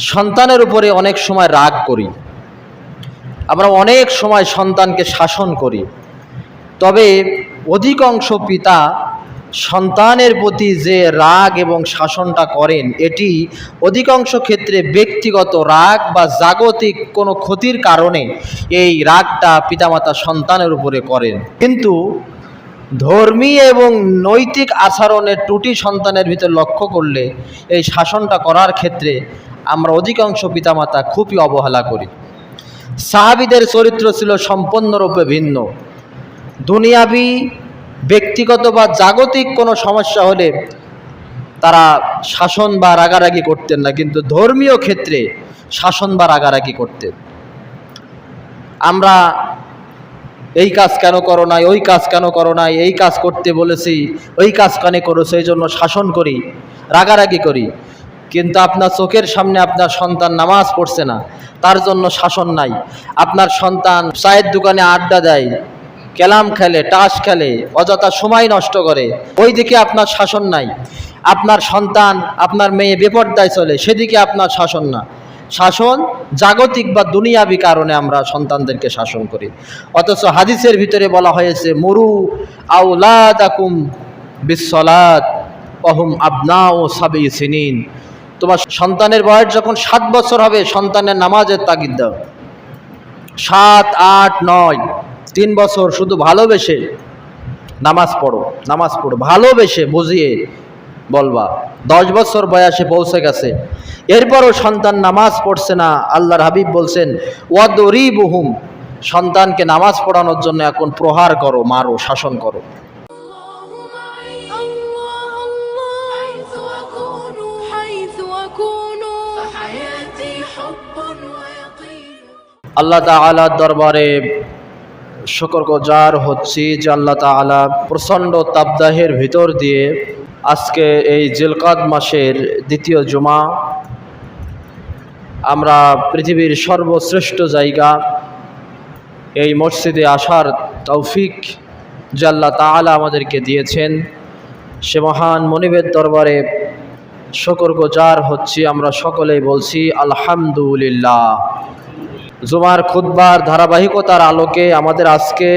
সন্তানের উপরে অনেক সময় রাগ করি। আমরা অনেক সময় সন্তানকে শাসন করি। তবে অধিকাংশ পিতা সন্তানের প্রতি যে রাগ এবং শাসনটা করেন, এটি অধিকাংশ ক্ষেত্রে ব্যক্তিগত রাগ বা জাগতিক কোনো ক্ষতির কারণে এই রাগটা পিতামাতা সন্তানের উপরে করেন। কিন্তু ধর্মী এবং নৈতিক আচরণের ত্রুটি সন্তানের ভিতর লক্ষ্য করলে এই শাসনটা করার ক্ষেত্রে আমরা অধিকাংশ পিতামাতা খুবই অবহেলা করি। সাহাবিদের চরিত্র ছিল সম্পূর্ণরূপে ভিন্ন। দুনিয়াবি, ব্যক্তিগত বা জাগতিক কোনো সমস্যা হলে তারা শাসন বা রাগারাগি করতেন না, কিন্তু ধর্মীয় ক্ষেত্রে শাসন বা রাগারাগি করতেন। আমরা এই কাজ কেন করো নাই? ওই কাজ কেন করো নাই? এই কাজ করতে বলেছি, ওই কাজ কানে করো, সেই জন্য শাসন করি, রাগারাগি করি। কিন্তু আপনার চোখের সামনে আপনার সন্তান নামাজ পড়ছে না, তার জন্য শাসন নাই। আপনার সন্তান চায়ের দোকানে আড্ডা দেয় ক্যালাম খেলে, টাস খেলে, অযথা সময় নষ্ট করে, ওই দিকে আপনার শাসন নাই। আপনার সন্তান, আপনার মেয়ে বেপর্দায় চলে, সেদিকে আপনার শাসন না। শাসন, জাগতিক বা দুনিয়াবি কারণে আমরা সন্তানদেরকে শাসন করি। অথচ হাদিসের ভিতরে বলা হয়েছে, মুরু আউলাদাকুম বিশ্বলাত অহুম আবনা ও সাবি সিনিন। তোমার সন্তানের বয়স যখন সাত বছর হবে, সন্তানের নামাজের তাগিদ দাও। সাত, আট, নয়, তিন বছর শুধু ভালোবেসে নামাজ পড়ো নামাজ পড়ো, ভালোবেসে বুঝিয়ে বলবা, দশ বছর বয়সে পৌঁছে গেছে। এরপরও সন্তান নামাজ পড়ছে না, আল্লাহর হাবিব বলছেন ওয়াদি বহুম সন্তানকে নামাজ পড়ানোর জন্য এখন প্রহার করো, মারো, শাসন করো। আল্লাহ তালার দরবারে শুকর গুজার হচ্ছি যে আল্লাহ তালা প্রচণ্ড তাপদাহের ভিতর দিয়ে আজকে এই জিলকাদ মাসের দ্বিতীয় জুমা। আমরা পৃথিবীর সর্বশ্রেষ্ঠ জায়গা, এই মসজিদে আসার তৌফিক জাল্লা তাআলা আমাদেরকে দিয়েছেন। সে মহান মনিবের দরবারে শকর গোজার হচ্ছি, আমরা সকলেই বলছি আলহামদুলিল্লাহ। জুমার খুদ্বার ধারাবাহিকতার আলোকে আমাদের আজকে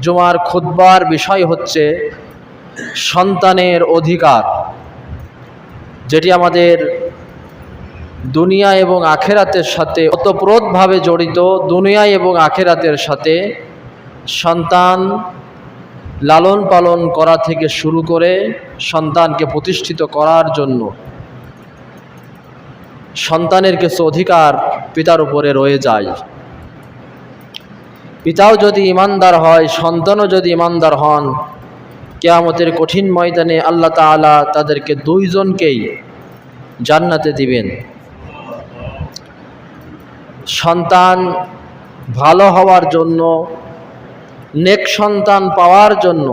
জুমার খুদ্বার বিষয় হচ্ছে সন্তানের অধিকার, যেটি আমাদের দুনিয়া এবং আখেরাতের সাথে ওতপ্রোতভাবে জড়িত, দুনিয়া এবং আখেরাতের সাথে সন্তান লালন পালন করা থেকে শুরু করে সন্তানকে প্রতিষ্ঠিত করার জন্য সন্তানের কিছু অধিকার পিতার উপরে রয়ে যায়। পিতাও যদি ইমানদার হয়, সন্তানও যদি ইমানদার হন কেয়ামতের কঠিন ময়দানে আল্লাহ তাআলা তাদেরকে দুইজনকেই জান্নাতে দিবেন। সন্তান ভালো হওয়ার জন্য, নেক সন্তান পাওয়ার জন্য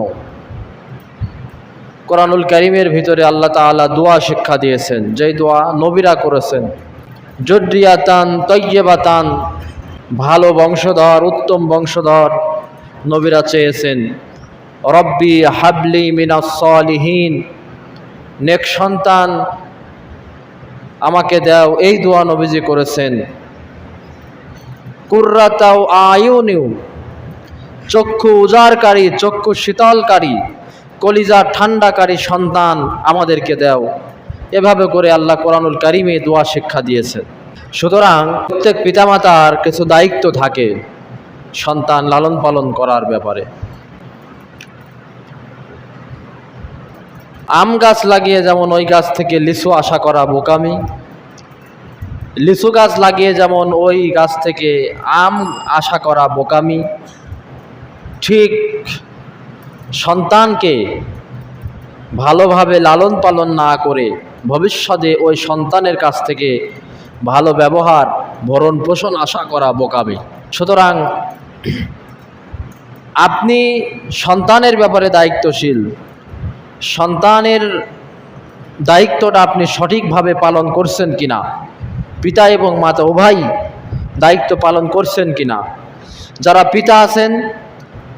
কোরআনুল করিমের ভিতরে আল্লাহ তাআলা দোয়া শিক্ষা দিয়েছেন। যেই দোয়া নবীরা করেছেন জড্রিয়াতান তৈয়বাতান, ভালো বংশধর, উত্তম বংশধর নবীরা চেয়েছেন। রব্বি হাবলি মিনাসলিহীন নেক সন্তান আমাকে দাও, এই দোয়া নবীজি করেছেন। কুর্রাতাও আয়ুনিউ, চক্ষু উজারকারী চক্ষু শীতলকারী, কলিজা ঠান্ডাকারী সন্তান আমাদেরকে দাও। এভাবে করে আল্লাহ কোরআনুল কারিমে দোয়া শিক্ষা দিয়েছে সুতরাং প্রত্যেক পিতামাতার কিছু দায়িত্ব থাকে সন্তান লালন পালন করার ব্যাপারে। আম গাছ লাগিয়ে যেমন ওই গাছ থেকে লিচু আশা করা বোকামি, লিচু গাছ লাগিয়ে যেমন ওই গাছ থেকে আম আশা করা বোকামি, ঠিক সন্তানকে ভালোভাবে লালন পালন না করে ভবিষ্যতে ওই সন্তানের কাছ থেকে ভালো ব্যবহার, ভরণ পোষণ আশা করা বোকামি। সুতরাং আপনি সন্তানের ব্যাপারে দায়িত্বশীল। সন্তানের দায়িত্বটা আপনি সঠিকভাবে পালন করছেন কিনা? পিতা এবং মাতা উভয় দায়িত্ব পালন করছেন কিনা? যারা পিতা আছেন,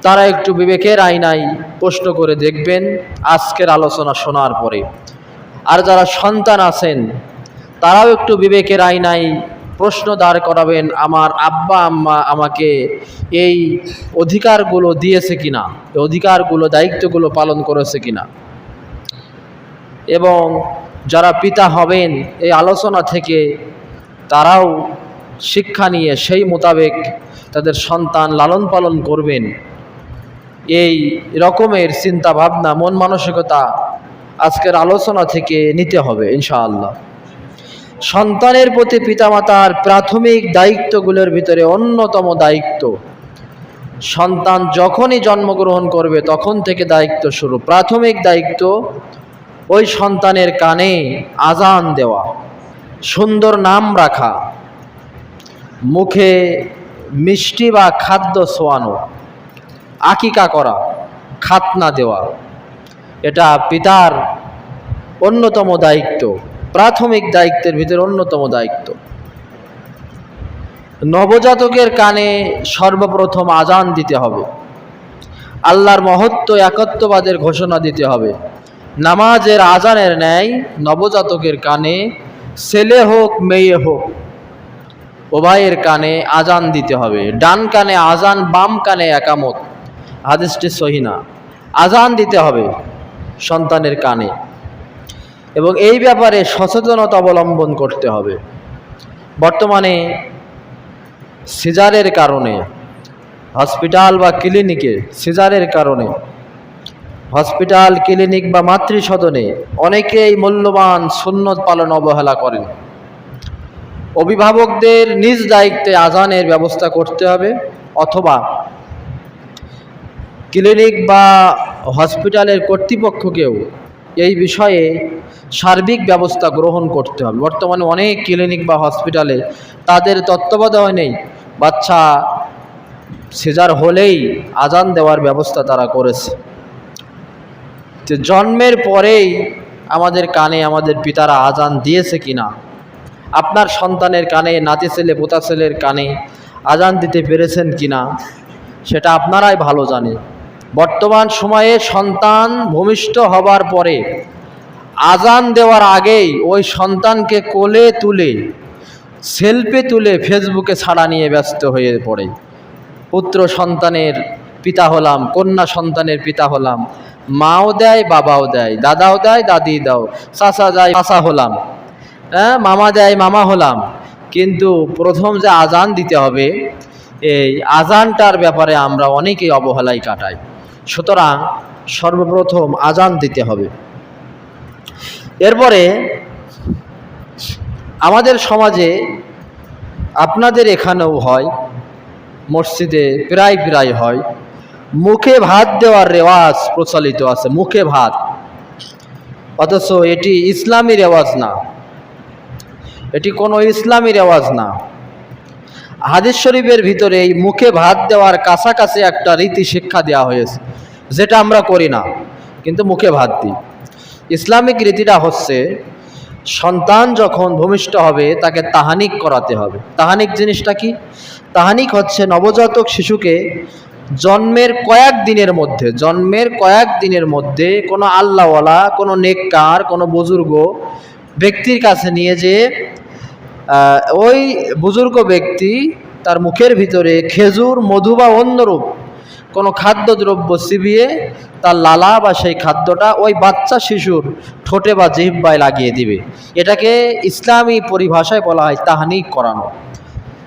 তারা একটু বিবেকের আয়নায় প্রশ্ন করে দেখবেন আজকের আলোচনা শোনার পরে। আর যারা সন্তান আছেন, তারাও একটু বিবেকের আইনাই প্রশ্ন দাঁড় করাবেন, আমার আব্বা, আম্মা আমাকে এই অধিকারগুলো দিয়েছে কিনা? এই অধিকারগুলো, দায়িত্বগুলো পালন করেছে কিনা? এবং যারা পিতা হবেন এই আলোচনা থেকে তারাও শিক্ষা নিয়ে সেই মোতাবেক তাদের সন্তান লালন পালন করবেন। এই রকমের চিন্তা ভাবনা মন মানসিকতা আজকের আলোচনা থেকে নিতে হবে ইনশাআল্লাহ। সন্তানের প্রতি পিতামাতার প্রাথমিক দায়িত্বগুলোর ভিতরে অন্যতম দায়িত্ব, সন্তান যখনই জন্মগ্রহণ করবে তখন থেকে দায়িত্ব শুরু প্রাথমিক দায়িত্ব ওই সন্তানের কানে আজান দেওয়া, সুন্দর নাম রাখা, মুখে মিষ্টি বা খাদ্য ছোয়ানো আকিকা করা, খাতনা দেওয়া। এটা পিতার অন্যতম দায়িত্ব, প্রাথমিক দায়িত্বের ভিতরে অন্যতম দায়িত্ব। নবজাতকের কানে সর্বপ্রথম আজান দিতে হবে। আল্লাহর মহত্ব একত্ববাদের ঘোষণা দিতে হবে। নামাজের আজানের ন্যায় নবজাতকের কানে ছেলে হোক, মেয়ে হোক, উভয়ের কানে আজান দিতে হবে। ডান কানে আজান, বাম কানে একামত। হাদিসটি সহিনা আজান দিতে হবে সন্তানের কানে। এবং এই ব্যাপারে সচেতনতা অবলম্বন করতে হবে। বর্তমানে সিজারের কারণে, হসপিটাল বা ক্লিনিকে সিজারের কারণে হসপিটাল, ক্লিনিক বা মাতৃসদনে অনেকেই মূল্যবান সুন্নত পালন অবহেলা করেন। অভিভাবকদের নিজ দায়িত্বে আজানের ব্যবস্থা করতে হবে অথবা ক্লিনিক বা হসপিটালের কর্তৃপক্ষকেও এই বিষয়ে সার্বিক ব্যবস্থা গ্রহণ করতে হবে। বর্তমানে অনেক ক্লিনিক বা হসপিটালে তাদের তত্ত্বাবধানেই বাচ্চা, সেজার হলেই আজান দেওয়ার ব্যবস্থা তারা করেছে। যে জন্মের পরেই আমাদের কানে আমাদের পিতারা আজান দিয়েছে কিনা? আপনার সন্তানের কানে, নাতি ছেলে, পোতা ছেলের কানে আজান দিতে পেরেছেন কিনা? সেটা আপনারাই ভালো জানে বর্তমান সময়ে সন্তান ভূমিষ্ঠ হবার পরে আজান দেওয়ার আগেই ওই সন্তানকে কোলে তুলে, সেলফি তুলে ফেসবুকে ছাড়া নিয়ে ব্যস্ত হয়ে পড়ে। পুত্র সন্তানের পিতা হলাম, কন্যা সন্তানের পিতা হলাম মাও দেয়, বাবাও দেয়, দাদাও দেয় দাদি দাও চাচা যায় চাচা হলাম। হ্যাঁ মামা দেয়, মামা হলাম। কিন্তু প্রথম যে আজান দিতে হবে, এই আজানটার ব্যাপারে আমরা অনেকেই অবহেলায় কাটাই। সুতরাং সর্বপ্রথম আজান দিতে হবে। এরপরে আমাদের সমাজে আপনাদের এখানেও হয়, মসজিদে প্রায় প্রায় হয়। মুখে ভাত দেওয়ার রেওয়াজ প্রচলিত আছে, মুখে ভাত। অথচ এটি ইসলামী রেওয়াজ না। এটি কোনো ইসলামী রেওয়াজ না। হাদিস শরীফের ভিতরে এই মুখে ভাত দেওয়ার কাছাকাছি একটা রীতি শিক্ষা দেওয়া হয়েছে, যেটা আমরা করি না, কিন্তু মুখে ভাত দিই। ইসলামিক রীতিটা হচ্ছে, সন্তান যখন ভূমিষ্ঠ হবে, তাকে তাহানিক করাতে হবে। তাহানিক জিনিসটা কি? তাহানিক হচ্ছে নবজাতক শিশুকে জন্মের কয়েক দিনের মধ্যে, জন্মের কয়েক দিনের মধ্যে কোনো আল্লাহওয়ালা, কোনো নেককার, কোনো বুজুর্গ ব্যক্তির কাছে নিয়ে যে ওই বুজুর্গ ব্যক্তি তার মুখের ভিতরে খেজুর, মধু বা অন্যরূপ কোনো খাদ্যদ্রব্য চিবিয়ে তার লালা বা সেই খাদ্যটা ওই বাচ্চা শিশুর ঠোঁটে বা জিহ্বায় লাগিয়ে দিবে। এটাকে ইসলামী পরিভাষায় বলা হয় তাহানিক করানো।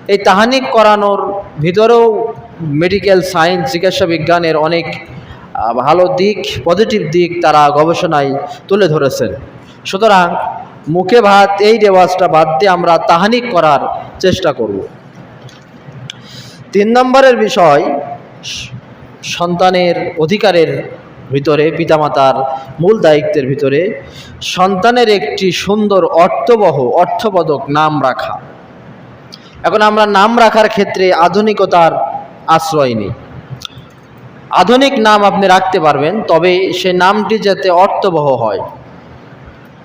এই তাহানিক করানোর ভিতরেও মেডিকেল সায়েন্স চিকিৎসা বিজ্ঞানের অনেক ভালো দিক পজিটিভ দিক তারা গবেষণায় তুলে ধরেছেন। সুতরাং মুখে ভাত, এই রেওয়াজটা বাদ দিয়ে আমরা তাহানিক করার চেষ্টা করব। তিন নম্বরের বিষয়, সন্তানের অধিকারের ভিতরে, পিতামাতার মূল দায়িত্বের ভিতরে, সন্তানের একটি সুন্দর অর্থবহ অর্থপদক নাম রাখা। এখন আমরা নাম রাখার ক্ষেত্রে আধুনিকতার আশ্রয় নিই। আধুনিক নাম আপনি রাখতে পারবেন, তবে সে নামটি যাতে অর্থবহ হয়।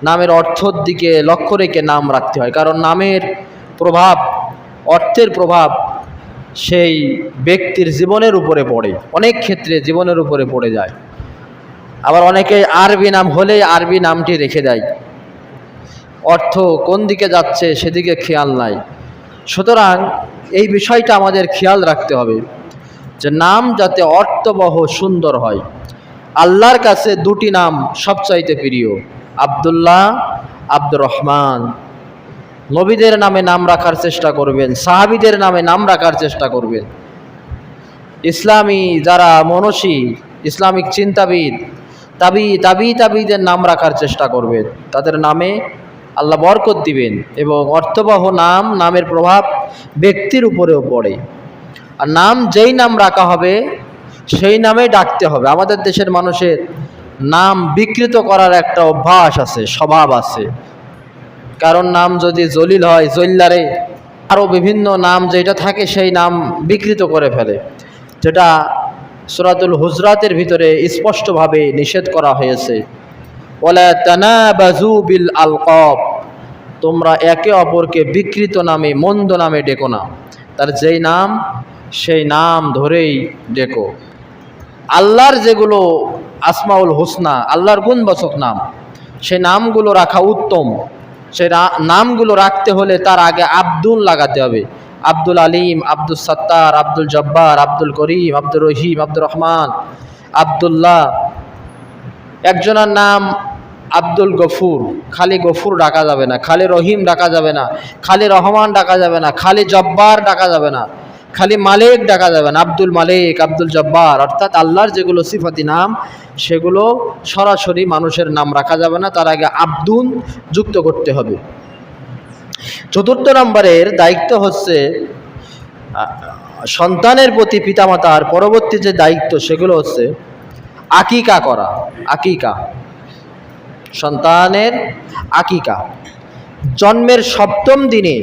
নামের অর্থর দিকে লক্ষ্য রেখে নাম রাখতে হয়, কারণ নামের প্রভাব, অর্থের প্রভাব সেই ব্যক্তির জীবনের উপরে পড়ে, অনেক ক্ষেত্রে জীবনের উপরে পড়ে যায়। আবার অনেকে আরবি নাম হলে আরবি নামটি রেখে দেয়। অর্থ কোন দিকে যাচ্ছে সেদিকে খেয়াল নাই। সুতরাং এই বিষয়টা আমাদের খেয়াল রাখতে হবে। যে নাম যাতে অর্থবহ সুন্দর হয়। আল্লাহর কাছে দুটি নাম সবচাইতে প্রিয়, আবদুল্লাহ আব্দুর রহমান নবীদের নামে নাম রাখার চেষ্টা করবেন, সাহাবিদের নামে নাম রাখার চেষ্টা করবেন। ইসলামী যারা মনসী, ইসলামিক চিন্তাবিদ, তাবি তাবি, তাবিদের নাম রাখার চেষ্টা করবেন। তাদের নামে আল্লাহ বরকত দিবেন এবং অর্থবহ নাম, নামের প্রভাব ব্যক্তির উপরেও পড়ে। আর নাম যেই নাম রাখা হবে, সেই নামে ডাকতে হবে। আমাদের দেশের মানুষের নাম বিকৃত করার একটা অভ্যাস আছে, স্বভাব আছে। কারণ নাম যদি জলিল হয়, জল্লারে আরও বিভিন্ন নাম যেটা থাকে, সেই নাম বিকৃত করে ফেলে। যেটা সুরাতুল হুজরাতের ভিতরে স্পষ্টভাবে নিষেধ করা হয়েছে। তানাবাজু বিল আলকব, তোমরা একে অপরকে বিকৃত নামে, মন্দ নামে ডেকো না। তার যেই নাম সেই নাম ধরেই ডেকো। আল্লাহর যেগুলো আসমাউল হোসনা, আল্লাহর গুণবাচক নাম, সেই নামগুলো রাখা উত্তম। সেই নামগুলো রাখতে হলে তার আগে আব্দুল লাগাতে হবে। আব্দুল আলিম, আব্দুল সত্তার, আব্দুল জব্বার, আব্দুল করিম, আব্দুর রহিম, আব্দুর রহমান, আবদুল্লাহ। একজনের নাম আব্দুল গফুর। খালি গফুর ডাকা যাবে না, খালি রহিম ডাকা যাবে না, খালি রহমান ডাকা যাবে না, খালি জব্বার ডাকা যাবে না। খালি মালিক ডাকা যাবে না, আব্দুল মালিক, আব্দুল জব্বার। অর্থাৎ আল্লাহর যেগুলো সিফাতি নাম, সেগুলো সরাসরি মানুষের নাম রাখা যাবে না, তার আগে আব্দুল যুক্ত করতে হবে। চতুর্থ নম্বরের দায়িত্ব হচ্ছে সন্তানের প্রতি পিতামাতার পরবর্তী যে দায়িত্ব, সেগুলো হচ্ছে আকিকা করা, আকিকা। সন্তানের আকিকা। জন্মের সপ্তম দিনে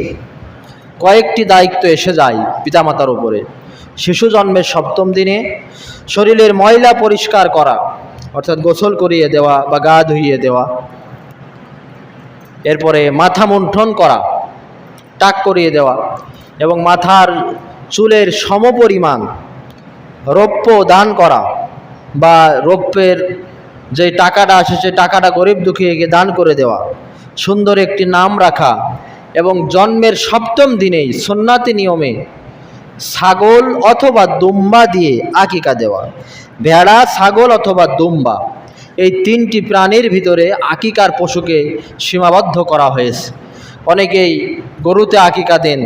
কয়েকটি দায়িত্ব এসে যায় পিতামাতার উপরে। শিশু জন্মের সপ্তম দিনে শরীরের ময়লা পরিষ্কার করা, অর্থাৎ গোসল করিয়ে দেওয়া বা গা ধুইয়ে দেওয়া। এরপরে মাথা মুন্ঠন করা, টাক করিয়ে দেওয়া এবং মাথার চুলের সমপরিমাণ রৌপ্য দান করা বা রৌপ্যের যে টাকাটা আসে সে টাকাটা গরিব দুঃখীকে দান করে দেওয়া। সুন্দর একটি নাম রাখা এবং জন্মের সপ্তম দিনেই সন্ন্যাতি নিয়মে ছাগল অথবা দুম্বা দিয়ে আকিকা দেওয়া। ভেড়া, ছাগল অথবা দুম্বা এই তিনটি প্রাণীর ভিতরে আকিকার পশুকে সীমাবদ্ধ করা হয়েছে। অনেকেই গরুতে আকিকা দেন,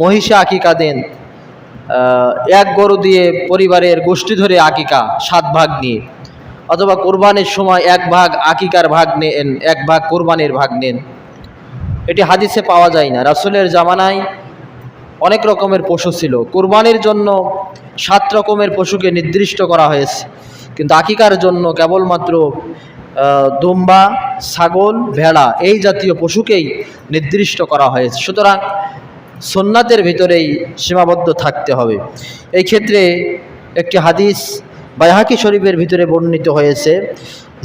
মহিষে আকিকা দেন এক গরু দিয়ে পরিবারের গোষ্ঠী ধরে আকিকা সাত ভাগ নিয়ে অথবা কোরবানির সময় এক ভাগ আকিকার ভাগ নেন, এক ভাগ কোরবানির ভাগ নেন। এটি হাদিসে পাওয়া যায় না। রাসুলের জামানায় অনেক রকমের পশু ছিল। কোরবানির জন্য সাত রকমের পশুকে নির্দিষ্ট করা হয়েছে। কিন্তু আকিকার জন্য কেবলমাত্র দুম্বা, ছাগল, ভেড়া এই জাতীয় পশুকেই নির্দিষ্ট করা হয়েছে। সুতরাং সোননাথের ভিতরেই সীমাবদ্ধ থাকতে হবে। এই ক্ষেত্রে একটি হাদিস বাইহাকি শরীফের ভিতরে বর্ণিত হয়েছে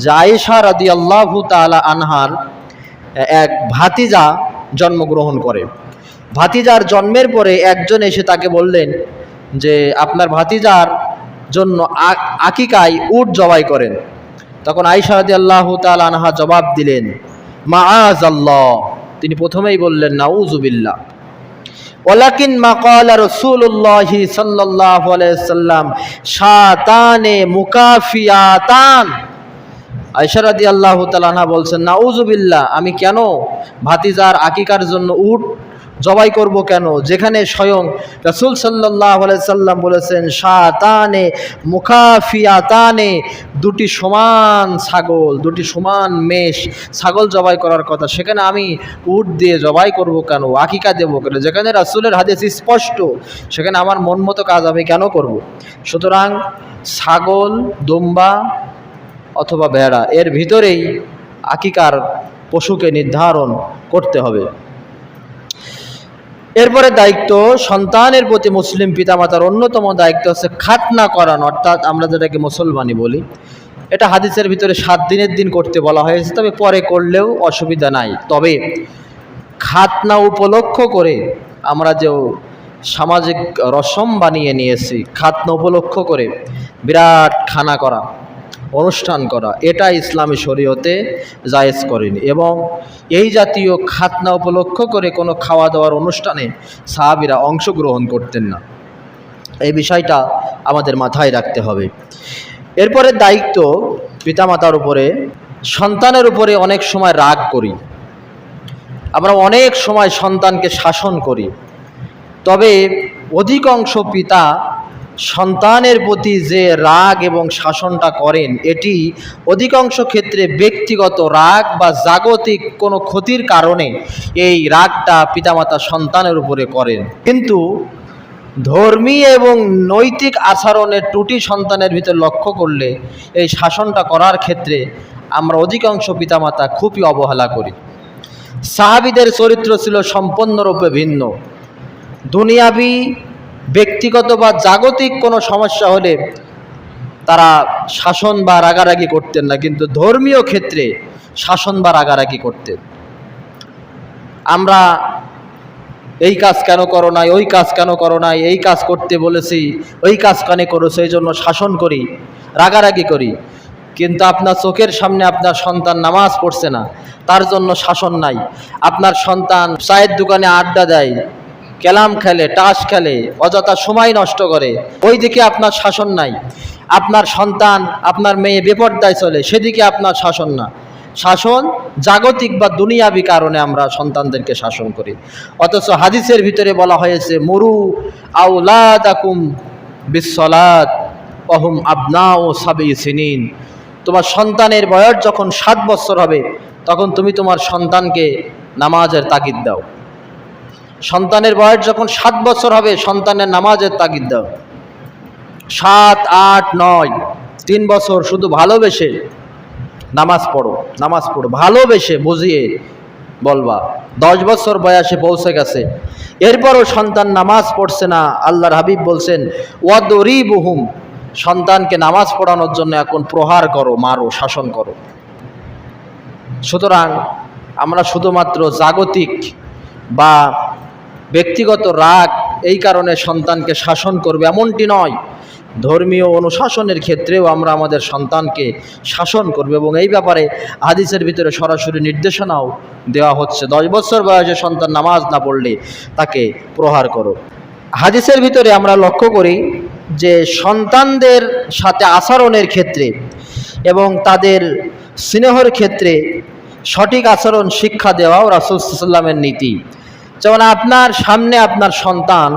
যে আয়েশা রাদি আল্লাহু তালা আনহার ভাতিজা জন্মগ্রহণ করে। ভাতিজার জন্মের পরে একজন এসে তাকে বললেন যে, আপনার ভাতিজার জন্য আকিকায় উট জবাই করেন। তখন আইসা রাদি আল্লাহ তাল আনহা জবাব দিলেন মা আজ আল্লাহ তিনি প্রথমেই বললেন নাউজুবিল্লাহ ওলাকিন মাকালা রসুল্লাহি সাল্লাহ সাল্লাম শাতানে মুকাফিয়াতান। আয়সারাদি আল্লাহ তালানা বলছেন নাউজুবিল্লাহ আমি কেন ভাতিজার আকিকার জন্য উট জবাই করব কেন? যেখানে স্বয়ং রসুল সাল্লাহ সাল্লাম বলেছেন, শাতানে মুখাফিয়াতানে, দুটি সমান ছাগল, দুটি সমান মেষ ছাগল জবাই করার কথা। সেখানে আমি উট দিয়ে জবাই করব কেন? আকিকা দেবো কেন? যেখানে রাসুলের হাদিস স্পষ্ট, সেখানে আমার মন মতো কাজ আমি কেন করব? সুতরাং ছাগল, দুম্বা অথবা ভেড়া। এর ভিতরেই আকিকার পশুকে নির্ধারণ করতে হবে। এরপরে দায়িত্ব, সন্তানের প্রতি মুসলিম পিতামাতার অন্যতম দায়িত্ব হচ্ছে খাতনা করানো, অর্থাৎ আমরা যেটাকে মুসলমানি বলি। এটা হাদিসের ভিতরে সাত দিনের দিন করতে বলা হয়েছে, তবে পরে করলেও অসুবিধা নাই। তবে খাতনা উপলক্ষ করে আমরা যে সামাজিক রসম বানিয়ে নিয়েছি, খাতনা উপলক্ষ করে বিরাট খানা করা। অনুষ্ঠান করা। এটা ইসলামী শরীয়তে জায়েজ করেনি এবং এই জাতীয় খাতনা উপলক্ষ করে কোনো খাওয়া দাওয়ার অনুষ্ঠানে সাহাবিরা অংশগ্রহণ করতেন না। এই বিষয়টা আমাদের মাথায় রাখতে হবে। এরপরে দায়িত্ব পিতামাতার উপরে, সন্তানের উপরে অনেক সময় রাগ করি। আমরা অনেক সময় সন্তানকে শাসন করি। তবে অধিকাংশ পিতা সন্তানের প্রতি যে রাগ এবং শাসনটা করেন, এটি অধিকাংশ ক্ষেত্রে ব্যক্তিগত রাগ বা জাগতিক কোনো ক্ষতির কারণে এই রাগটা পিতামাতা সন্তানের উপরে করেন। কিন্তু ধর্মী এবং নৈতিক আচরণের ত্রুটি সন্তানের ভিতর লক্ষ্য করলে এই শাসনটা করার ক্ষেত্রে আমরা অধিকাংশ পিতামাতা খুবই অবহেলা করি। সাহাবিদের চরিত্র ছিল সম্পূর্ণরূপে ভিন্ন। দুনিয়াবি ব্যক্তিগত বা জাগতিক কোনো সমস্যা হলে তারা শাসন বা রাগারাগি করতেন না, কিন্তু ধর্মীয় ক্ষেত্রে শাসন বা রাগারাগি করতেন। আমরা এই কাজ কেন করো নাই, ওই কাজ কেন করো নাই, এই কাজ করতে বলেছি, ওই কাজ কেন করো, সেই জন্য শাসন করি, রাগারাগি করি। কিন্তু আপনার চোখের সামনে আপনার সন্তান নামাজ পড়ছে না, তার জন্য শাসন নাই। আপনার সন্তান চায়ের দোকানে আড্ডা দেয় ক্যালাম খেলে, টাস খেলে, অযথা সময় নষ্ট করে ওই দিকে আপনার শাসন নাই। আপনার সন্তান, আপনার মেয়ে বেপর্দায় চলে, সেদিকে আপনার শাসন না। শাসন জাগতিক বা দুনিয়াবি কারণে আমরা সন্তানদেরকে শাসন করি। অথচ হাদিসের ভিতরে বলা হয়েছে, মরু আউলাদাকুম বিশ্বলাদ অহুম আবনা ও সাবি তোমার সন্তানের বয়স যখন সাত বছর হবে, তখন তুমি তোমার সন্তানকে নামাজের তাগিদ দাও। সন্তানের বয়স যখন সাত বছর হবে, সন্তানের নামাজের তাগিদ দাও। সাত, আট, নয়, তিন বছর শুধু ভালোবেসে নামাজ পড়ো নামাজ পড়ো, ভালোবেসে বুঝিয়ে বলবা। দশ বছর বয়সে পৌঁছে গেছে। এরপরও সন্তান নামাজ পড়ছে না, আল্লাহর হাবিব বলছেন ওয়াদরি বহুম সন্তানকে নামাজ পড়ানোর জন্য এখন প্রহার করো, মারো, শাসন করো। সুতরাং আমরা শুধুমাত্র জাগতিক বা ব্যক্তিগত রাগ এই কারণে সন্তানকে শাসন করবে এমনটি নয়। ধর্মীয় অনুশাসনের ক্ষেত্রেও আমরা আমাদের সন্তানকে শাসন করবে এবং এই ব্যাপারে হাদিসের ভিতরে সরাসরি নির্দেশনাও দেওয়া হচ্ছে। দশ বছর বয়সে সন্তান নামাজ না পড়লে তাকে প্রহার করো। হাদিসের ভিতরে আমরা লক্ষ্য করি যে সন্তানদের সাথে আচরণের ক্ষেত্রে এবং তাদের স্নেহর ক্ষেত্রে সঠিক আচরণ শিক্ষা দেওয়াও রাসুল সাল্লামের নীতি। যেমন আপনার সামনে আপনার সন্তান,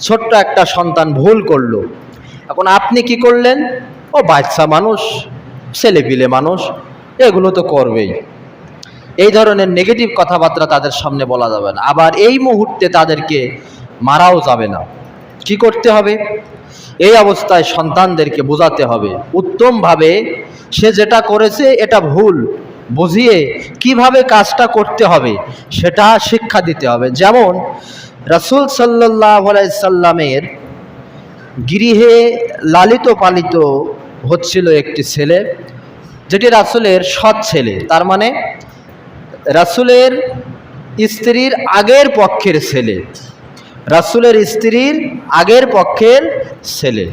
ছোট্ট একটা সন্তান ভুল করল। এখন আপনি কি করলেন? ও বাচ্চা মানুষ, ছেলেপিলে মানুষ, এগুলো তো করবেই। এই ধরনের নেগেটিভ কথাবার্তা তাদের সামনে বলা যাবে না। আবার এই মুহূর্তে তাদেরকে মারাও যাবে না। কি করতে হবে? এই অবস্থায় সন্তানদেরকে বোঝাতে হবে। উত্তমভাবে সে যেটা করেছে, এটা ভুল। বুঝিয়ে কীভাবে কাজটা করতে হবে, সেটা শিক্ষা দিতে হবে। যেমন রাসুল সাল্লাহ সাল্লামের গৃহে লালিত পালিত হচ্ছিল একটি ছেলে, যেটি রাসুলের সৎ ছেলে। তার মানে রাসুলের স্ত্রীর আগের পক্ষের ছেলে। রাসুলের স্ত্রীর আগের পক্ষের ছেলে।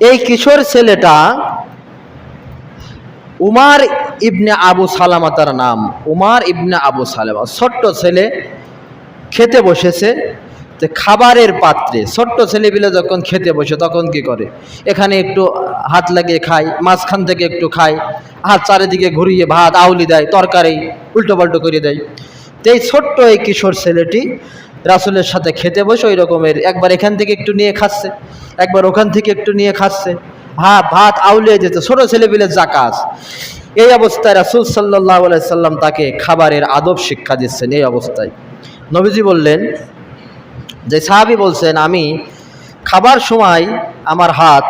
এই কিশোর ছেলেটা উমার ইবনে আবু সালামা তার নাম। উমার ইবনে আবু সালামা, ছোট্ট ছেলে, খেতে বসেছে যে খাবারের পাত্রে। ছোট্ট ছেলেপিলে যখন খেতে বসে, তখন কি করে? এখানে একটু হাত লাগিয়ে খায়, মাঝখান থেকে একটু খায়, হাত চারিদিকে ঘুরিয়ে ভাত, আউলি দেয়, তরকারি উল্টো পাল্টো করে দেয়। তো এই ছোট্ট এই কিশোর ছেলেটি রাসুলের সাথে খেতে বসে ওই রকমের একবার এখান থেকে একটু নিয়ে খাচ্ছে, একবার ওখান থেকে একটু নিয়ে খাচ্ছে। হ্যাঁ ভাত আউলিয়ে যেত, ছোটো ছেলেপিলের জাকাজ এই অবস্থায় রাসুল সাল্লাহ সাল্লাম তাকে খাবারের আদব শিক্ষা দিচ্ছেন এই অবস্থায়। নবীজি বললেন, যে সাহাবি বলছেন, আমি খাবার সময় আমার হাত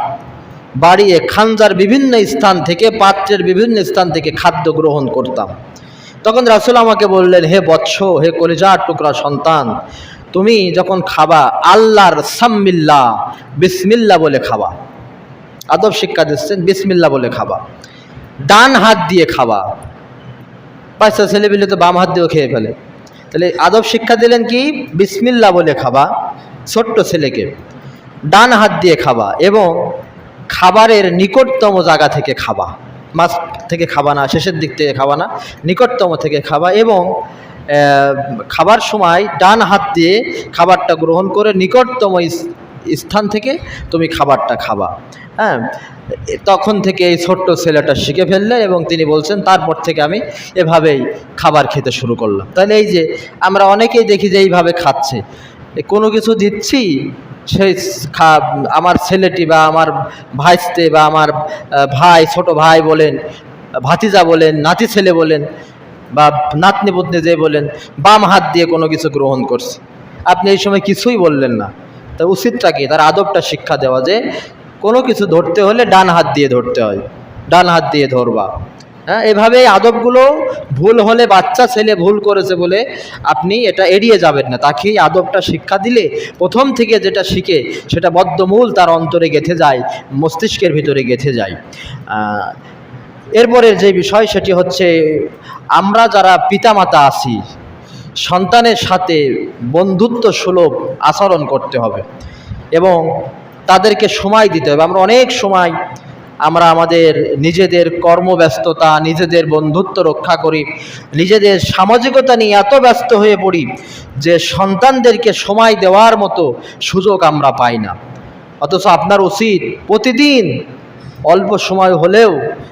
বাড়িয়ে খানজার বিভিন্ন স্থান থেকে, পাত্রের বিভিন্ন স্থান থেকে খাদ্য গ্রহণ করতাম। তখন রাসুল আমাকে বললেন, হে বৎস, হে কলিজার টুকরা সন্তান, তুমি যখন খাবা, আল্লাহর সাম্মিল্লা, বিসমিল্লা বলে খাবা। আদব শিক্ষা দিচ্ছেন, বিসমিল্লা বলে খাবা। ডান হাত দিয়ে খাবা। বাচ্চা ছেলেপিলে তো বাম হাত দিয়েও খেয়ে ফেলে। তাহলে আদব শিক্ষা দিলেন কি? বিসমিল্লা বলে খাবা, ছোট্ট ছেলেকে। ডান হাত দিয়ে খাবা এবং খাবারের নিকটতম জায়গা থেকে খাবা। মাছ থেকে খাবা না, শেষের দিক থেকে খাবা না, নিকটতম থেকে খাবা এবং খাবার সময় ডান হাত দিয়ে খাবারটা গ্রহণ করে নিকটতম স্থান থেকে তুমি খাবারটা খাবা। হ্যাঁ তখন থেকে এই ছোট্ট ছেলেটা শিখে ফেললেন এবং তিনি বলছেন, তারপর থেকে আমি এভাবেই খাবার খেতে শুরু করলাম। তাহলে এই যে আমরা অনেকেই দেখি যে এইভাবে খাচ্ছে। কোনো কিছু দিচ্ছি, সেই খা, আমার ছেলেটি বা আমার ভাইস্তে বা আমার ভাই, ছোট ভাই বলেন, ভাতিজা বলেন, নাতি ছেলে বলেন বা নাতনি পুতনি যে বলেন, বাম হাত দিয়ে কোনো কিছু গ্রহণ করছে। আপনি এই সময় কিছুই বললেন না। তা উচিতটা কি? তার আদবটা শিক্ষা দেওয়া যে কোনো কিছু ধরতে হলে ডান হাত দিয়ে ধরতে হয়, ডান হাত দিয়ে ধরবা। হ্যাঁ এভাবে এই আদবগুলো ভুল হলে বাচ্চা, ছেলে ভুল করেছে বলে আপনি এটা এড়িয়ে যাবেন না। তাকে এই আদবটা শিক্ষা দিলে প্রথম থেকে যেটা শিখে সেটা বদ্ধমূল তার অন্তরে গেঁথে যায়, মস্তিষ্কের ভিতরে গেঁথে যায়। এরপরের যে বিষয় সেটি হচ্ছে আমরা যারা পিতামাতা আছি, সন্তানের সাথে বন্ধুত্ব সুলভ আচরণ করতে হবে এবং তাদেরকে সময় দিতে হবে। আমরা অনেক সময় আমরা আমাদের নিজেদের কর্মব্যস্ততা, নিজেদের বন্ধুত্ব রক্ষা করি, নিজেদের সামাজিকতা নিয়ে এত ব্যস্ত হয়ে পড়ি যে সন্তানদেরকে সময় দেওয়ার মতো সুযোগ আমরা পাই না। অথচ আপনার উচিত প্রতিদিন অল্প সময় হলেও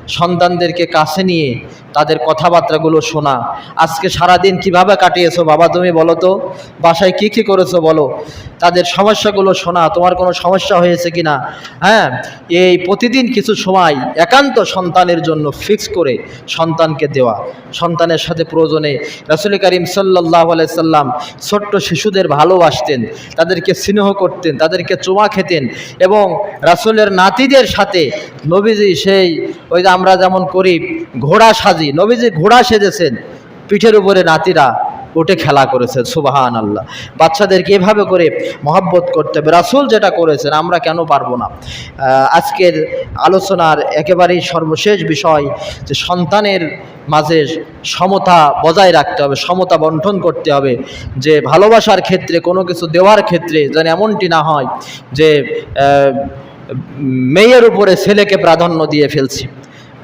সন্তানদেরকে কাছে নিয়ে তাদের কথাবার্তাগুলো শোনা। আজকে সারাদিন কীভাবে কাটিয়েছো বাবা তুমি বলো তো? বাসায় কি কি করেছ বলো? তাদের সমস্যাগুলো শোনা। তোমার কোনো সমস্যা হয়েছে কি না হ্যাঁ এই প্রতিদিন কিছু সময় একান্ত সন্তানের জন্য ফিক্স করে সন্তানকে দেওয়া। সন্তানের সাথে প্রয়োজনে রাসুল করিম সাল্লাহ সাল্লাম ছোট্ট শিশুদের ভালোবাসতেন, তাদেরকে স্নেহ করতেন, তাদেরকে চুমা খেতেন এবং রাসুলের নাতিদের সাথে নবীজি সেই, ওই যে আমরা যেমন করি, ঘোড়া সাজি। নবীজি ঘোড়া সেজেছেন। পিঠের উপরে নাতিরা উঠে খেলা করেছেন সুবাহান আল্লাহ বাচ্চাদেরকে এভাবে করে মহব্বত করতে হবে। রাসুল যেটা করেছেন, আমরা কেন পারব না? আজকের আলোচনার একেবারেই সর্বশেষ বিষয় যে সন্তানের মাঝে সমতা বজায় রাখতে হবে, সমতা বন্টন করতে হবে, যে ভালোবাসার ক্ষেত্রে, কোনো কিছু দেওয়ার ক্ষেত্রে যেন এমনটি না হয় যে মেয়ের উপরে ছেলেকে প্রাধান্য দিয়ে ফেলছি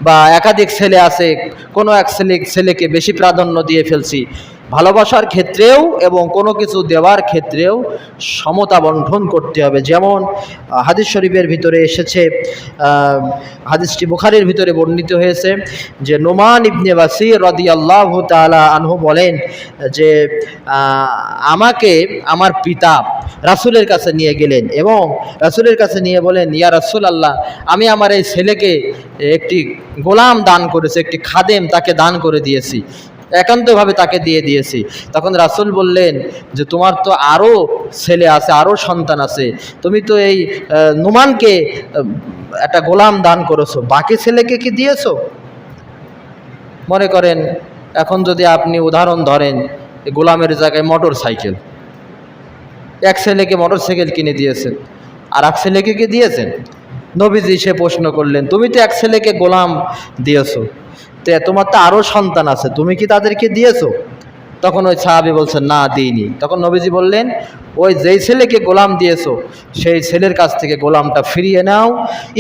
বা একাধিক ছেলে আছে, কোনো এক ছেলে ছেলেকে বেশি প্রাধান্য দিয়ে ফেলছি। ভালোবাসার ক্ষেত্রেও এবং কোনো কিছু দেওয়ার ক্ষেত্রেও সমতা বন্টন করতে হবে। যেমন হাদিস শরীফের ভিতরে এসেছে হাদিসটি বুখারের ভিতরে বর্ণিত হয়েছে যে নোমান ইবনে বাসির রদি আল্লাহ তালা আনহু বলেন যে আমাকে আমার পিতা রাসুলের কাছে নিয়ে গেলেন এবং রাসুলের কাছে নিয়ে বলেন, ইয়া রাসুল আল্লাহ আমি আমার এই ছেলেকে একটি গোলাম দান করেছি, একটি খাদেম তাকে দান করে দিয়েছি। একান্তভাবে তাকে দিয়ে দিয়েছি। তখন রাসুল বললেন যে, তোমার তো আরও ছেলে আছে আরও সন্তান আছে। তুমি তো এই নুমানকে একটা গোলাম দান করেছ। বাকি ছেলেকে কি দিয়েছ? মনে করেন, এখন যদি আপনি উদাহরণ ধরেন গোলামের জায়গায় মোটর সাইকেল এক ছেলেকে মোটর সাইকেল কিনে দিয়েছেন, আর এক ছেলেকে কি দিয়েছেন? নবীজি সে প্রশ্ন করলেন, তুমি তো এক ছেলেকে গোলাম দিয়েছ। তো তোমার তো আরও সন্তান আছে, তুমি কি তাদেরকে দিয়েছ? তখন ওই সাহাবি বলছেন না, দিইনি। তখন নবীজি বললেন, ওই যেই ছেলেকে গোলাম দিয়েছ, সেই ছেলের কাছ থেকে গোলামটা ফিরিয়ে নাও।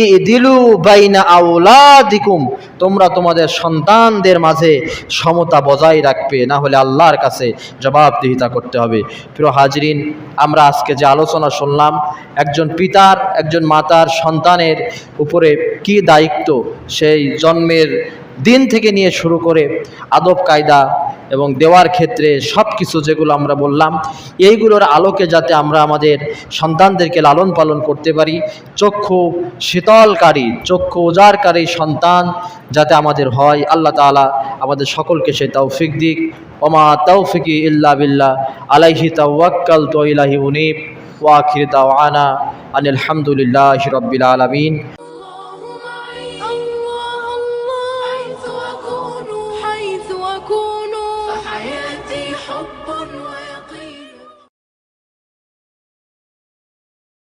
ই দিলু বাইনা আউলা দিকুম তোমরা তোমাদের সন্তানদের মাঝে সমতা বজায় রাখবে, না হলে আল্লাহর কাছে জবাবদিহিতা করতে হবে। প্রিয় হাজরিন, আমরা আজকে যে আলোচনা শুনলাম, একজন পিতার, একজন মাতার সন্তানের উপরে কি দায়িত্ব, সেই জন্মের দিন থেকে নিয়ে শুরু করে আদব কায়দা এবং দেওয়ার ক্ষেত্রে সব কিছু যেগুলো আমরা বললাম, এইগুলোর আলোকে যাতে আমরা আমাদের সন্তানদেরকে লালন পালন করতে পারি, চক্ষু শীতলকারী, চক্ষু উজারকারী সন্তান যাতে আমাদের হয়, আল্লাহ তাআলা আমাদের সকলকে সে তৌফিক দিক। ওমা তৌফিকি ইল্লা বিল্লাহ, আলাইহি তাওয়াক্কাল তো ইলাহি উনিব। ওয়াখির দাওয়ানা আনিল হামদুলিল্লাহ রব্বিল আলামিন।